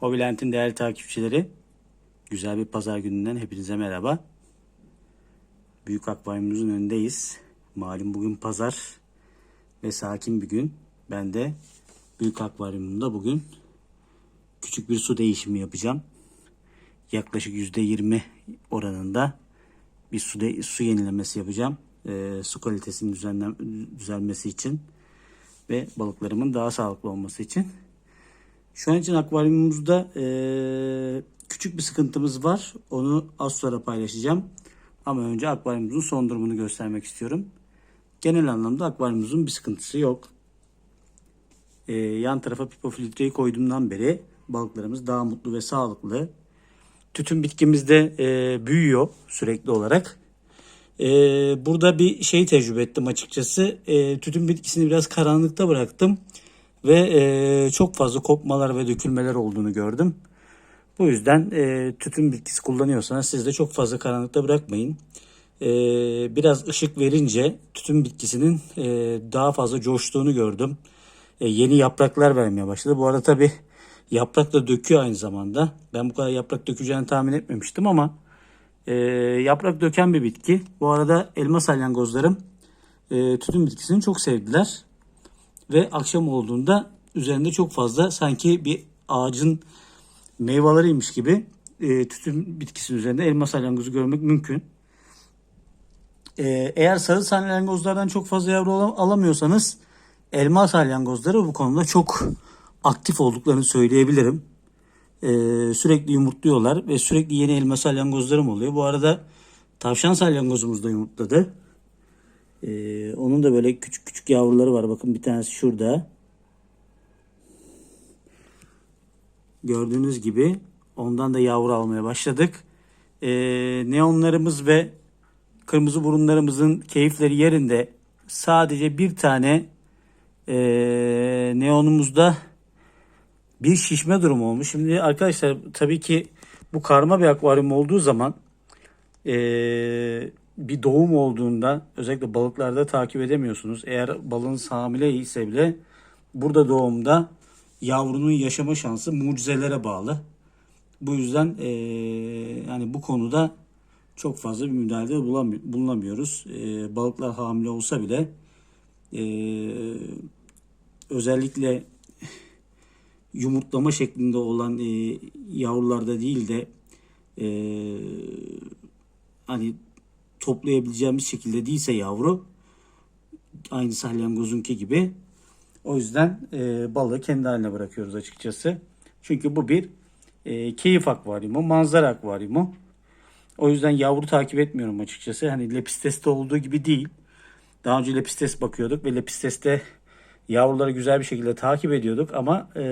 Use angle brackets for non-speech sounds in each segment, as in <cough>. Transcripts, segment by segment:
Hobilent'in değerli takipçileri, güzel bir pazar gününden hepinize merhaba. Büyük akvaryumumuzun önündeyiz. Malum bugün pazar ve sakin bir gün. Ben de büyük akvaryumumda bugün küçük bir su değişimi yapacağım. Yaklaşık %20 oranında bir su, de, su yenilemesi yapacağım. Ee, su kalitesinin düzenlen, düzelmesi için ve balıklarımın daha sağlıklı olması için. Şu an için akvaryumumuzda eee, küçük bir sıkıntımız var. Onu az sonra paylaşacağım. Ama önce akvaryumumuzun son durumunu göstermek istiyorum. Genel anlamda akvaryumumuzun bir sıkıntısı yok. Eee, yan tarafa pipo filtreyi koyduğumdan beri balıklarımız daha mutlu ve sağlıklı. Tütün bitkimiz de eee, büyüyor sürekli olarak. Ee, burada bir şey tecrübe ettim açıkçası. Ee, tütün bitkisini biraz karanlıkta bıraktım ve e, çok fazla kopmalar ve dökülmeler olduğunu gördüm. Bu yüzden e, tütün bitkisi kullanıyorsanız siz de çok fazla karanlıkta bırakmayın. Ee, biraz ışık verince tütün bitkisinin e, daha fazla coştuğunu gördüm. E, yeni yapraklar vermeye başladı. Bu arada tabi yaprak da döküyor aynı zamanda. Ben bu kadar yaprak dökeceğini tahmin etmemiştim ama e, yaprak döken bir bitki. Bu arada elma salyangozlarım e, tütün bitkisini çok sevdiler. Ve akşam olduğunda üzerinde çok fazla sanki bir ağacın meyveleriymiş gibi e, tütün bitkisinin üzerinde elma salyangozu görmek mümkün. E, eğer sarı salyangozlardan çok fazla yavru ala- alamıyorsanız elma salyangozları bu konuda çok aktif olduklarını söyleyebilirim. Ee, sürekli yumurtluyorlar ve sürekli yeni elma salyangozlarım oluyor. Bu arada tavşan salyangozumuz da yumurtladı. Ee, onun da böyle küçük küçük yavruları var. Bakın bir tanesi şurada. Gördüğünüz gibi ondan da yavru almaya başladık. Ee, neonlarımız ve kırmızı burunlarımızın keyifleri yerinde. Sadece bir tane ee, neonumuzda bir şişme durumu olmuş. Şimdi arkadaşlar tabii ki bu karma bir akvaryum olduğu zaman eee, bir doğum olduğunda özellikle balıklarda takip edemiyorsunuz. Eğer balığınız hamile ise bile burada doğumda yavrunun yaşama şansı mucizelere bağlı. Bu yüzden eee, yani bu konuda çok fazla bir müdahalede bulunamıyoruz. Eee, balıklar hamile olsa bile eee, özellikle yumurtlama şeklinde olan e, yavrularda değil de e, hani toplayabileceğimiz şekilde değilse yavru aynı salyangozunki gibi o yüzden e, balığı kendi haline bırakıyoruz açıkçası. Çünkü bu bir e, keyif akvaryumu, manzara akvaryumu. O yüzden yavru takip etmiyorum açıkçası. Hani Lepistes'te olduğu gibi değil. Daha önce Lepistes bakıyorduk ve Lepistes'te yavruları güzel bir şekilde takip ediyorduk ama e,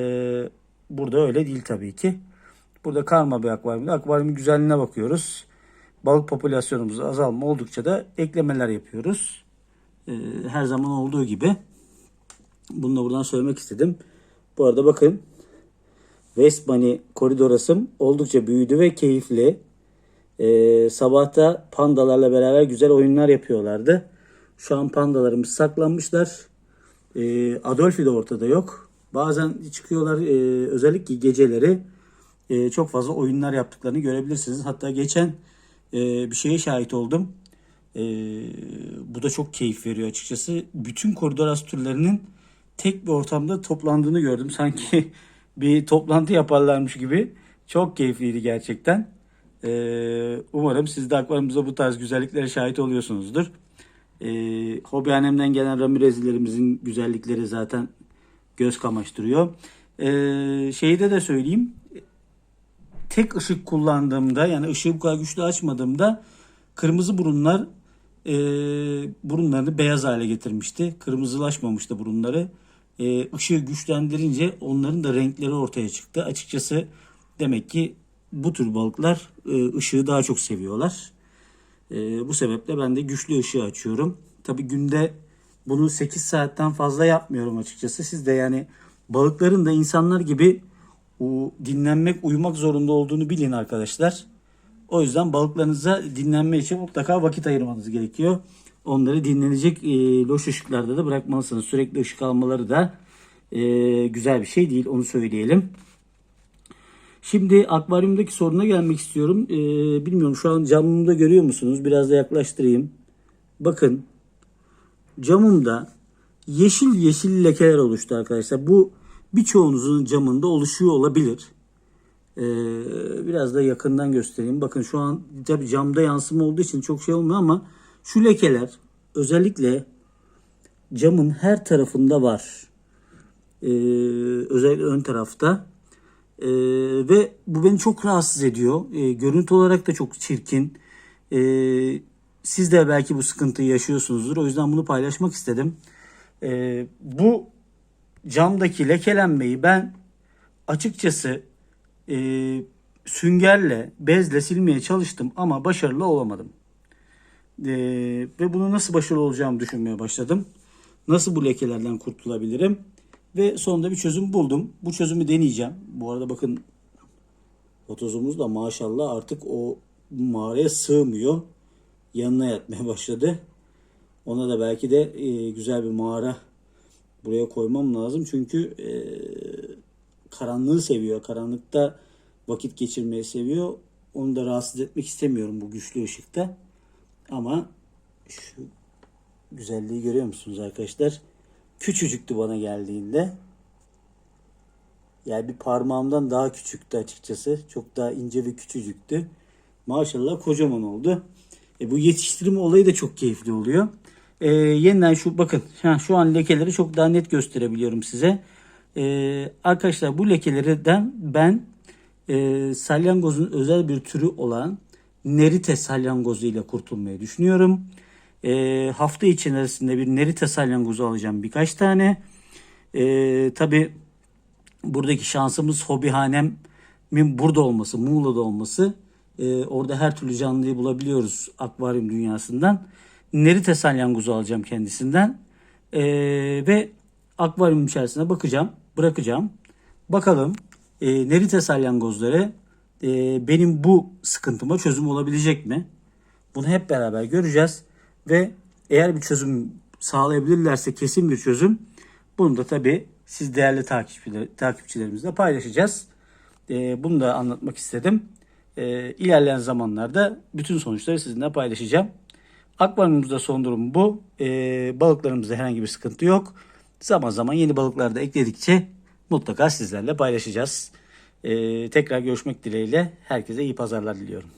burada öyle değil tabii ki. Burada karma bir akvaryumda akvaryumun güzelliğine bakıyoruz. Balık popülasyonumuz azalma oldukça da eklemeler yapıyoruz. E, her zaman olduğu gibi. Bunu da buradan söylemek istedim. Bu arada bakın West Bunny koridorasım oldukça büyüdü ve keyifli. Ee, sabahta pandalarla beraber güzel oyunlar yapıyorlardı. Şu an pandalarımız saklanmışlar. Ee, Adolfi de ortada yok. Bazen çıkıyorlar e, özellikle geceleri e, çok fazla oyunlar yaptıklarını görebilirsiniz. Hatta geçen e, bir şeye şahit oldum. E, bu da çok keyif veriyor açıkçası. Bütün koridor as türlerinin tek bir ortamda toplandığını gördüm. Sanki <laughs> bir toplantı yaparlarmış gibi. Çok keyifliydi gerçekten. E, umarım siz de akvaryumumuzda bu tarz güzelliklere şahit oluyorsunuzdur. E, hobi annemden gelen Ramirez'lerimizin güzellikleri zaten göz kamaştırıyor. E, şeyde de söyleyeyim. Tek ışık kullandığımda yani ışığı bu kadar güçlü açmadığımda kırmızı burunlar e, burunlarını beyaz hale getirmişti. Kırmızılaşmamıştı burunları. E, ışığı güçlendirince onların da renkleri ortaya çıktı. Açıkçası demek ki bu tür balıklar e, ışığı daha çok seviyorlar. E, bu sebeple ben de güçlü ışığı açıyorum. Tabi günde bunu 8 saatten fazla yapmıyorum açıkçası. Siz de yani balıkların da insanlar gibi dinlenmek, uyumak zorunda olduğunu bilin arkadaşlar. O yüzden balıklarınıza dinlenme için mutlaka vakit ayırmanız gerekiyor. Onları dinlenecek e, loş ışıklarda da bırakmalısınız. Sürekli ışık almaları da e, güzel bir şey değil onu söyleyelim. Şimdi akvaryumdaki soruna gelmek istiyorum. Ee, bilmiyorum şu an camımda görüyor musunuz? Biraz da yaklaştırayım. Bakın camımda yeşil yeşil lekeler oluştu arkadaşlar. Bu birçoğunuzun camında oluşuyor olabilir. Ee, biraz da yakından göstereyim. Bakın şu an tabi camda yansıma olduğu için çok şey olmuyor ama şu lekeler özellikle camın her tarafında var. Ee, özellikle ön tarafta. Ee, ve bu beni çok rahatsız ediyor. Ee, görüntü olarak da çok çirkin. Ee, siz de belki bu sıkıntıyı yaşıyorsunuzdur. O yüzden bunu paylaşmak istedim. Ee, bu camdaki lekelenmeyi ben açıkçası e, süngerle, bezle silmeye çalıştım ama başarılı olamadım. Ee, ve bunu nasıl başarılı olacağımı düşünmeye başladım. Nasıl bu lekelerden kurtulabilirim? Ve sonunda bir çözüm buldum. Bu çözümü deneyeceğim. Bu arada bakın otozumuz da maşallah artık o mağaraya sığmıyor. Yanına yatmaya başladı. Ona da belki de e, güzel bir mağara buraya koymam lazım. Çünkü e, karanlığı seviyor. Karanlıkta vakit geçirmeyi seviyor. Onu da rahatsız etmek istemiyorum bu güçlü ışıkta. Ama şu güzelliği görüyor musunuz arkadaşlar? Küçücüktü bana geldiğinde. Yani bir parmağımdan daha küçüktü açıkçası. Çok daha ince ve küçücüktü. Maşallah kocaman oldu. E, bu yetiştirme olayı da çok keyifli oluyor. E, yeniden şu bakın ha, şu an lekeleri çok daha net gösterebiliyorum size. E, arkadaşlar bu lekelerden ben e, salyangozun özel bir türü olan nerite salyangozu ile kurtulmayı düşünüyorum. E, hafta içerisinde bir nerite salyangozu alacağım birkaç tane. E, Tabi buradaki şansımız hobihanemin burada olması, Muğla'da olması. E, orada her türlü canlıyı bulabiliyoruz akvaryum dünyasından. Nerite salyangozu alacağım kendisinden. E, ve akvaryum içerisine bakacağım, bırakacağım. Bakalım e, nerite salyangozları e, benim bu sıkıntıma çözüm olabilecek mi? Bunu hep beraber göreceğiz ve eğer bir çözüm sağlayabilirlerse kesin bir çözüm bunu da tabii siz değerli takipçiler, takipçilerimizle paylaşacağız. E, bunu da anlatmak istedim. E, ilerleyen zamanlarda bütün sonuçları sizinle paylaşacağım. Akvaryumumuzda son durum bu. E, balıklarımızda herhangi bir sıkıntı yok. Zaman zaman yeni balıklar da ekledikçe mutlaka sizlerle paylaşacağız. E, tekrar görüşmek dileğiyle herkese iyi pazarlar diliyorum.